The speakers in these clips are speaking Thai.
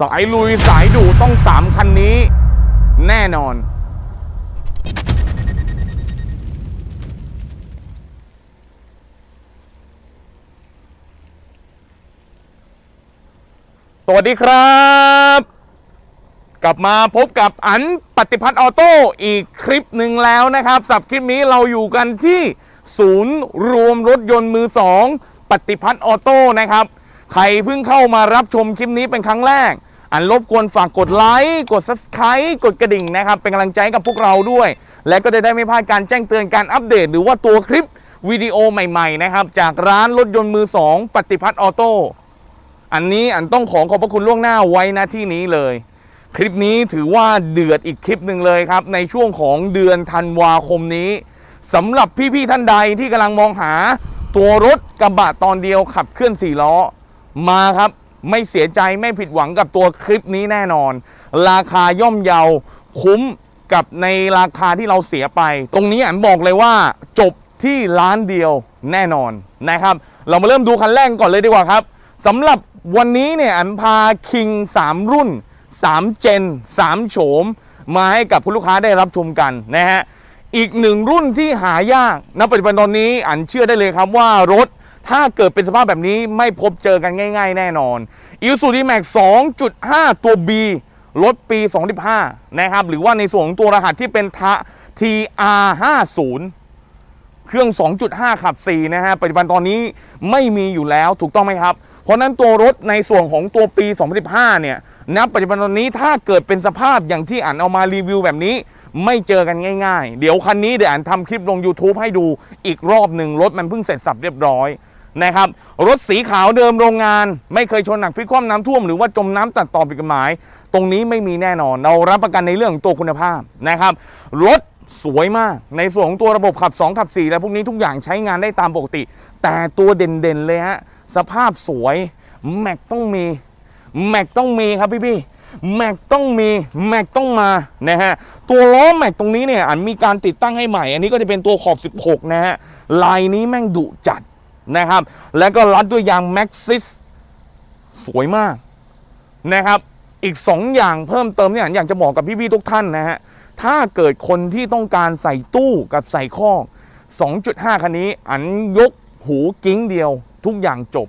สายลุยสายดูต้องสามคันนี้ แน่นอน สวัสดีครับ กลับมาพบกับอันปฏิพัฒน์ออโต้อีกคลิปหนึ่งแล้วนะครับสับคลิปนี้เราอยู่กันที่ ศูนย์รวมรถยนต์มือสอง ปฏิพัฒน์ออโต้นะครับ ใครเพิ่งเข้ามารับชมคลิปนี้เป็นครั้งแรก อันรบกวนฝากกดไลค์กด subscribe กดกระดิ่งนะครับ เป็นกำลังใจกับพวกเราด้วย และก็จะได้ไม่พลาดการแจ้งเตือนการอัปเดต หรือว่าตัวคลิปวิดีโอใหม่ๆนะครับ จากร้านรถยนต์มือสองปฏิพัฒน์ออโต้อันนี้อันต้องขอขอบพระคุณล่วงหน้าไว้นะที่นี้เลย คลิปนี้ถือว่าเดือดอีกคลิปหนึ่งเลยครับ ในช่วงของเดือนธันวาคมนี้สำหรับพี่ๆท่านใดที่กำลังมองหา ตัวรถกระบะตอนเดียวขับเคลื่อนสี่ล้อ มาครับไม่เสียใจไม่ผิดหวังกับตัวคลิปนี้แน่นอน ราคาย่อมเยาคุ้มกับในราคาที่เราเสียไป ตรงนี้อันบอกเลยว่าจบที่ร้านเดียวแน่นอนนะครับ เรามาเริ่มดูคันแรกก่อนเลยดีกว่าครับสำหรับวันนี้เนี่ยอันพาคิง 3 รุ่น 3 เจน 3 โฉม มาให้กับคุณลูกค้าได้รับชมกันนะฮะ อีกหนึ่งรุ่นที่หายากณปัจจุบันตอนนี้อันเชื่อได้เลยครับว่ารถ ถ้าเกิดเป็นสภาพแบบนี้ไม่พบเจอกันง่าย ๆ แน่นอน i s u z u d m a x 2.5 ตัว B รถปี 2015 นะครับ หรือว่าในส่วนของตัวรหัสที่เป็นทะ TR50 เครื่อง 2.5 ขับ 4 นะฮะ ปัจจุบันตอนนี้ไม่มีอยู่แล้วถูกต้องไหมครับ เพราะนั้นตัวรถในส่วนของตัวปี 2015 เนี่ยณปัจจุบันตอนนี้ถ้าเกิดเป็นสภาพอย่างที่อ่านเอามารีวิวแบบนี้ ไม่เจอกันง่าย ๆ เดี๋ยวคันนี้เดี๋ยวอ่านทำคลิปลง YouTube ให้ดูอีกรอบหนึ่งรถมันเพิ่งเสร็จสับเรียบร้อย นะครับ รถสีขาวเดิมโรงงาน ไม่เคยชนหนักพลิกคว่ำน้ำท่วมหรือว่าจมน้ำตัดต่อผิดกฎหมาย ตรงนี้ไม่มีแน่นอน เรารับประกันในเรื่องของตัวคุณภาพนะครับรถสวยมากในส่วนของตัวระบบขับ 2 ขับ 4 และพวกนี้ทุกอย่างใช้งานได้ตามปกติ แต่ตัวเด่นๆเลยฮะสภาพสวยแม็กต้องมีแม็กต้องมีครับพี่พี่ๆแม็กต้องมีแม็กต้องมานะฮะตัวล้อแม็กตรงนี้เนี่ยอันมีการติดตั้งให้ใหม่ อันนี้ก็จะเป็นตัวขอบ 16 นะฮะลายนี้แม่งดุจัด นะครับ แล้วก็รัดด้วยยางแม็กซิสสวยมากนะครับ อีก 2 อย่างเพิ่มเติมเนี่ยอยากจะบอกกับพี่ๆทุกท่านนะฮะ ถ้าเกิดคนที่ต้องการใส่ตู้กับใส่ข้อ 2.5 คันนี้ อันยกหูกิ้งเดียว ทุกอย่างจบ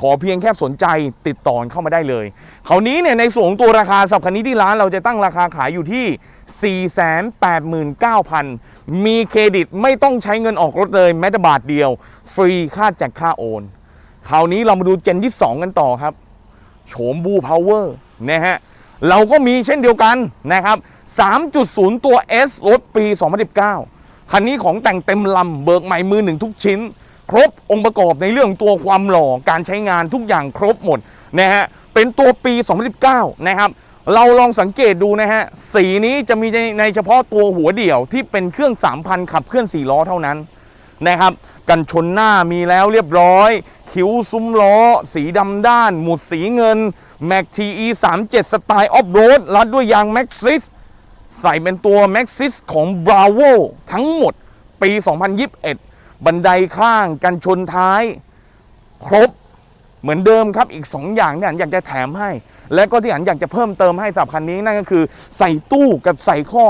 ขอเพียงแค่สนใจติดต่อเข้ามาได้เลยคราวนี้เนี่ยในส่วนของตัวราคาสับคันนี้ที่ร้านเราจะตั้งราคาขายอยู่ที่ 489,000 มีเครดิตไม่ต้องใช้เงินออกรถเลยแม้แต่บาทเดียว ฟรีค่าแจกค่าโอนคราวนี้เรามาดูเจนที่ 2 กันต่อครับโฉมบูพาวเวอร์นะฮะเราก็มีเช่นเดียวกันนะครับ 3.0 ตัว S รถปี 2019 คันนี้ของแต่งเต็มลำเบิกใหม่มือหนึ่งทุกชิ้น ครบองค์ประกอบในเรื่องตัวความหล่อการใช้งานทุกอย่างครบหมดนะฮะเป็นตัวปี 2019 นะครับเราลองสังเกตดูนะฮะ สีนี้จะมีในเฉพาะตัวหัวเดี่ยวที่เป็นเครื่อง 3,000 ขับเคลื่อน 4 ล้อเท่านั้นนะครับ กันชนหน้ามีแล้วเรียบร้อย คิ้วซุ้มล้อ สีดำด้าน หมุดสีเงินแม็กทีอี37สไตล์ออฟโรดรัดด้วยยางแม็กซิสใส่เป็นตัวแม็กซิสของ Bravo ทั้งหมดปี 2021 บันไดข้างกันชนท้าย ครบเหมือนเดิมครับอีก 2 อย่างเนี่ยอันอยากจะแถมให้ และก็ที่อันอยากจะเพิ่มเติมให้สับคันนี้นั่นก็คือใส่ตู้กับใส่ข้อ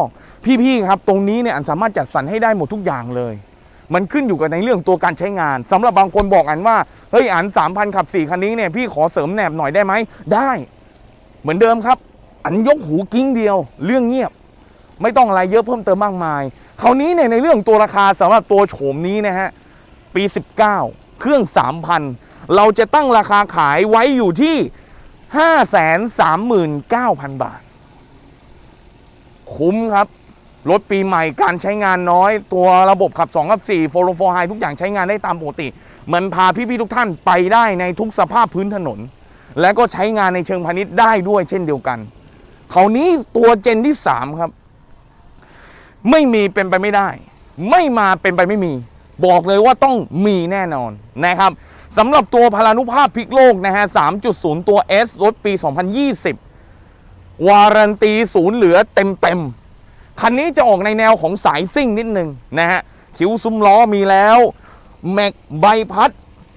พี่ๆครับ ตรงนี้เนี่ยอันสามารถจัดสรรให้ได้หมดทุกอย่างเลย มันขึ้นอยู่กับในเรื่องตัวการใช้งานสำหรับบางคนบอกอันว่าเฮ้ยอันสามพันขับสี่คันนี้เนี่ยพี่ขอเสริมแหนบหน่อยได้ไหมได้ เหมือนเดิมครับ อันยกหูกิ้งเดียว เรื่องเงียบ ไม่ต้องอะไรเยอะเพิ่มเติมมากมาย คราวนี้เนี่ยในเรื่องตัวราคาสำหรับตัวโฉมนี้นะฮะ ปี 19 เครื่อง 3,000 เราจะตั้งราคาขายไว้อยู่ที่ 539,000 บาท คุ้มครับ รถปีใหม่การใช้งานน้อย ตัวระบบขับ2ขับ4 4 4 High ทุกอย่างใช้งานได้ตามปกติ มันพาพี่ๆทุกท่านไปได้ในทุกสภาพพื้นถนน และก็ใช้งานในเชิงพาณิชย์ได้ด้วยเช่นเดียวกันคราวนี้ตัวเจนที่ 3 ครับ ไม่มีเป็นไปไม่ได้ ไม่มาเป็นไปไม่มี บอกเลยว่าต้องมีแน่นอนนะครับสำหรับตัวพลานุภาพพลิกโลกนะฮะ 3.0 ตัว S รถปี 2020 วารันตีศูนย์เหลือเต็มเต็มคันนี้จะออกในแนวของสายซิ่งนิดนึงนะฮะ คิ้วซุ้มล้อมีแล้ว แม็กใบพัด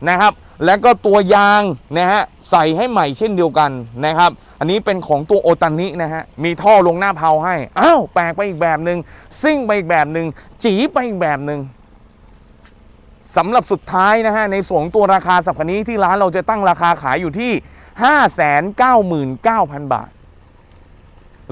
นะครับ และก็ตัวยางนะฮะ ใส่ให้ใหม่เช่นเดียวกันนะครับ อันนี้เป็นของตัวโอตานินะฮะ มีท่อลงหน้าเพาให้ อ้าว แปลกไปอีกแบบหนึ่งซิ่งไปอีกแบบหนึ่งจีไปอีกแบบหนึ่งสำหรับสุดท้ายนะฮะ ในส่วนของตัวราคาสับคันนี้ที่ร้านเราจะตั้งราคาขายอยู่ที่ 599,000 บาท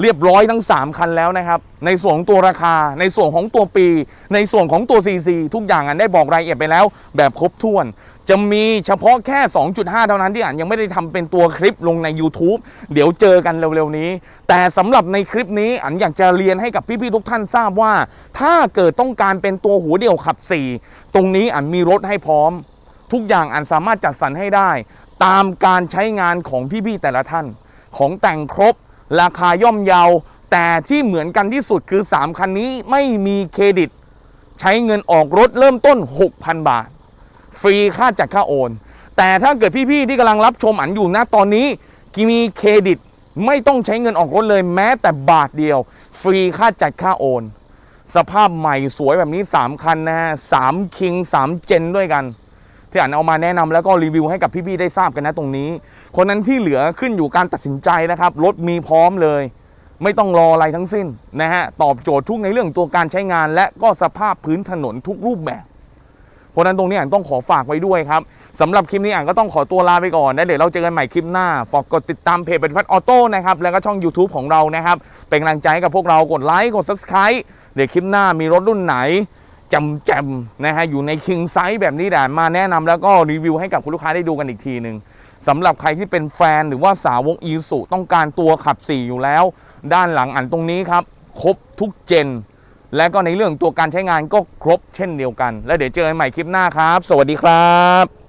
เรียบร้อยทั้ง 3 คันแล้วนะครับ ในส่วนของตัวราคา ในส่วนของตัวปี ในส่วนของตัว CC ทุกอย่างอันได้บอกรายละเอียดไปแล้ว แบบครบถ้วน จะมีเฉพาะแค่ 2.5 เท่านั้นที่อ่านยังไม่ได้ทำเป็นตัวคลิปลงใน YouTube เดี๋ยวเจอกันเร็วๆนี้ แต่สำหรับในคลิปนี้อันอยากจะเรียนให้กับพี่ๆทุกท่านทราบว่า ถ้าเกิดต้องการเป็นตัวหัวเดี่ยวขับ 4 ตรงนี้อันมีรถให้พร้อม ทุกอย่างอันสามารถจัดสรรให้ได้ ตามการใช้งานของพี่ๆแต่ละท่าน ของแต่งครบ ราคาย่อมเยา แต่ที่เหมือนกันที่สุดคือ 3 คันนี้ไม่มีเครดิต ใช้เงินออกรถเริ่มต้น 6,000 บาท ฟรีค่าจัดค่าโอน แต่ถ้าเกิดพี่ ๆ ที่กำลังรับชมอันอยู่นะตอนนี้มีเครดิตไม่ต้องใช้เงินออกรถเลยแม้แต่บาทเดียว ฟรีค่าจัดค่าโอน สภาพใหม่สวยแบบนี้ 3 คันนะฮะสามคิงสามเจนด้วยกัน ที่อ่านเอามาแนะนำแล้วก็รีวิวให้กับพี่ๆได้ทราบกันนะตรงนี้ คนนั้นที่เหลือขึ้นอยู่การตัดสินใจนะครับรถมีพร้อมเลย ไม่ต้องรออะไรทั้งสิ้นนะฮะตอบโจทย์ทุกในเรื่องตัวการใช้งาน และก็สภาพพื้นถนนทุกรูปแบบเพราะนั้นตรงนี้อ่านต้องขอฝากไว้ด้วยครับสำหรับคลิปนี้อ่านก็ต้องขอตัวลาไปก่อนนะเดี๋ยวเราเจอกันใหม่คลิปหน้า ฝากกดติดตามเพจเป็นพัดออโต้นะครับ แล้วก็ช่อง YouTube ของเรานะครับ เป็นกำลังใจให้กับพวกเรากดไลค์กด Subscribe เดี๋ยวคลิปหน้ามีรถรุ่นไหน จำแจมนะฮะอยู่ในคิงไซส์แบบนี้แหละมาแนะนำแล้วก็รีวิวให้กับคุณลูกค้าได้ดูกันอีกทีหนึ่งสำหรับใครที่เป็นแฟนหรือว่าสาวกอีสุต้องการตัวขับ 4 อยู่แล้ว ด้านหลังอันตรงนี้ครับครบทุกเจน และก็ในเรื่องตัวการใช้งานก็ครบเช่นเดียวกัน แล้วเดี๋ยวเจอกันใหม่คลิปหน้าครับ สวัสดีครับ